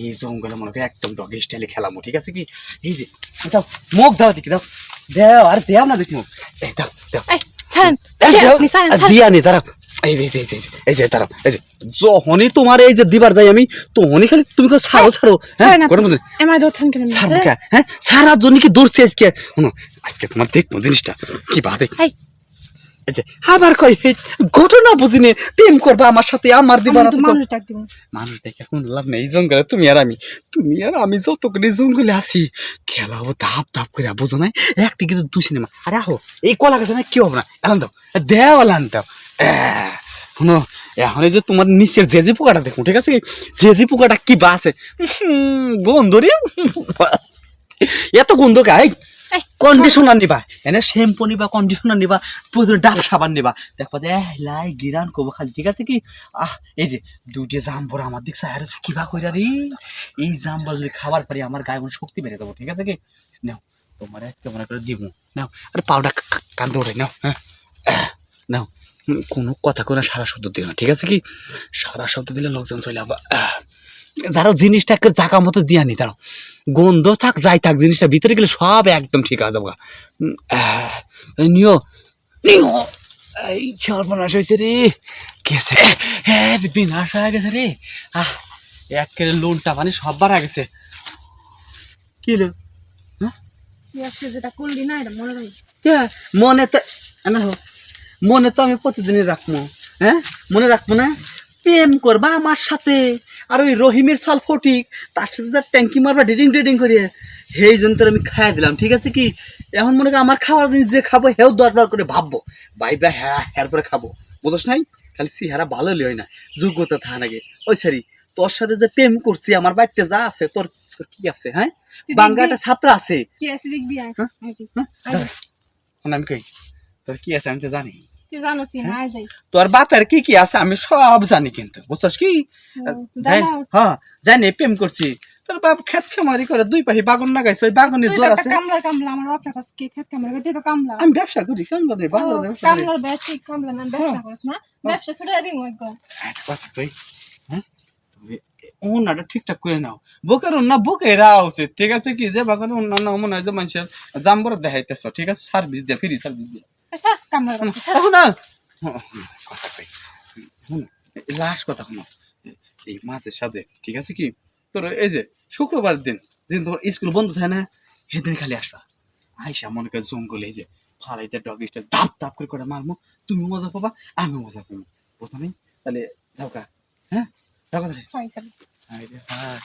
এই জঙ্গলে মনে করি একদম ডগ স্টাইলে খেলামো ঠিক আছে কি? এই যে দাও মুখ দাও দেখি দাও। দেও আর দেও না দেখি মুখ। এই দাও দাও। দাঁড়াও। এই যে এই যে, এই যে, দাঁড়াও। এই যে যখনই তোমার এই যে দিবার যাই আমি তখনই খালি তুমি কেউ ছাড়ো ছাড়ো। হ্যাঁ হ্যাঁ সারা জন্য কি? দৌড়ছে আজকে? আজকে তোমার দেখব জিনিসটা। কি বাদে। আবার কই এই ঘটনা বুঝিনি প্রেম করবা আমার সাথে আমার দিবা না মানুষ ডাক দিব। মানুষ দেখে কোন লাভ নেই জঙ্গলে তুমি আর আমি তুমি আর আমি যতক্ষণ এই জঙ্গলে আছি খেলাবো ধাপ ধাপ করে বুঝো নাই? একটি কিন্তু দু সিনেমা। আরে আহো এই কলা গাছে না কি হবে না? এলান দাও দেও এলান দাও। শুনো এখন এই যে তোমার নিচের যে যে পোকাটা দেখো ঠিক আছে যে যে পোকাটা কি বাসে গন্ধ রে। এত গন্ধ এই, কন্ডিশনার নিবা। এনে শ্যাম্পু নিবা কন্ডিশনার নিবা প্রয়োজন ডাব সাবান নিবা। দেখবা যে লাই গিরান কব খালি ঠিক আছে কি? আহ এই যে দুটি জাম্বর আমার দিক সাহার কিবা কইরা রে? এই জাম্বর যদি খাবার পারি আমার গায়ে মনে শক্তি বেড়ে দেবো ঠিক আছে কি? নাও তোমার একটা মনে করে দিব নাও আরে পাউডা কান দৌড়ে নাও হ্যাঁ? নাও কোনো কথা কোনো সারা শব্দ দিও না ঠিক আছে কি? সারা শব্দ দিলে লোকজন চলে আবার ধরো জিনিসটাকে জায়গা মতো দিয়া নি ধরো। গন্ধ থাক যাই থাক জিনিসটা ভিতরে গেলে সব একদম ঠিক আছে যাব নিও। নিও। এই সর্বনাশ হয়েছে রে। গেছে। হ্যাঁ বিনাশ হয়ে গেছে রে। আহ এক কেড়ে লোনটা মানে সব বাড়া গেছে। কি মনে রাখি হ্যাঁ, মনে তো না হো, মনে তো আমি প্রতিদিনই রাখব। হ্যাঁ? মনে রাখব না? প্রেম করবা আমার সাথে। আর ওই রহিমের সাল ফটিক তার সাথে তার ট্যাঙ্কি মারবা ডেডিং ডেডিং করে সেই জন্য তোর আমি খাইয়ে দিলাম ঠিক আছে কি? এখন মনে কর আমার খাবার জিনিস যে খাব হেও দরবার করে ভাববো ভাই বা হ্যাঁ হ্যার করে খাব। বুঝোস নাই? খালি সিহারা ভালো হয় না যোগ্যতা থা নাকি ওই সারি তোর সাথে যে প্রেম করছি আমার বাড়িতে যা আছে তোর তোর কি আছে হ্যাঁ? বাঙ্গাটা? ছাপড়া আছে। কি আছে দেখবি? হ্যাঁ? হ্যাঁ? শোন আমি কই? তোর কি আছে আমি তো জানি। তুই জানোস না যাই তোর বাপের কি কি আছে আমি সব জানি কিন্তু বুঝছস কি? হ্যাঁ জানি প্রেম করছি। তোর বাপ খেত খামারি করে দুই পাহি বাগুন লাগাইছে ওই জ্বর আছে। কামলা কামলা আমার বাপটা কাছে কে খেত কামলা? তুই তো কামলা। আমি ব্যবসা করি কেমন করে বাজারে ব্যবসা করি। কামলার ব্যবসা কামলা না ব্যবসা করিস না। ব্যবসা ছুটে দিন একদম একটা কথা কই হ্যাঁ? ওনাটা ঠিকঠাক করে নাও। বুকের ওনা বুকে রাও উচিত ঠিক আছে কি? যে বাগান অন্যান্য মনে হয় যে মানুষের জাম্বর দেখাইতেছ ঠিক আছে? সার্ভিস দিয়ে ফ্রি সার্ভিস দিয়ে। শোনো না কথা শোনো। এই মাঝে সাথে ঠিক আছে কি? তোর এই যে শুক্রবার দিন যেদিন তোমার স্কুল বন্ধ থাকে না সেদিন খালি আসবা। আইসা মনে করে জঙ্গলে এই যে ফালাইতে ডগিসটা ধাপ ধাপ করে করে মারমো। তুমি মজা পাবা আমি মজা পাবো। প্রথমে তাহলে যাও কা হ্যাঁ? যাও কা তাহলে। হ্যাঁ।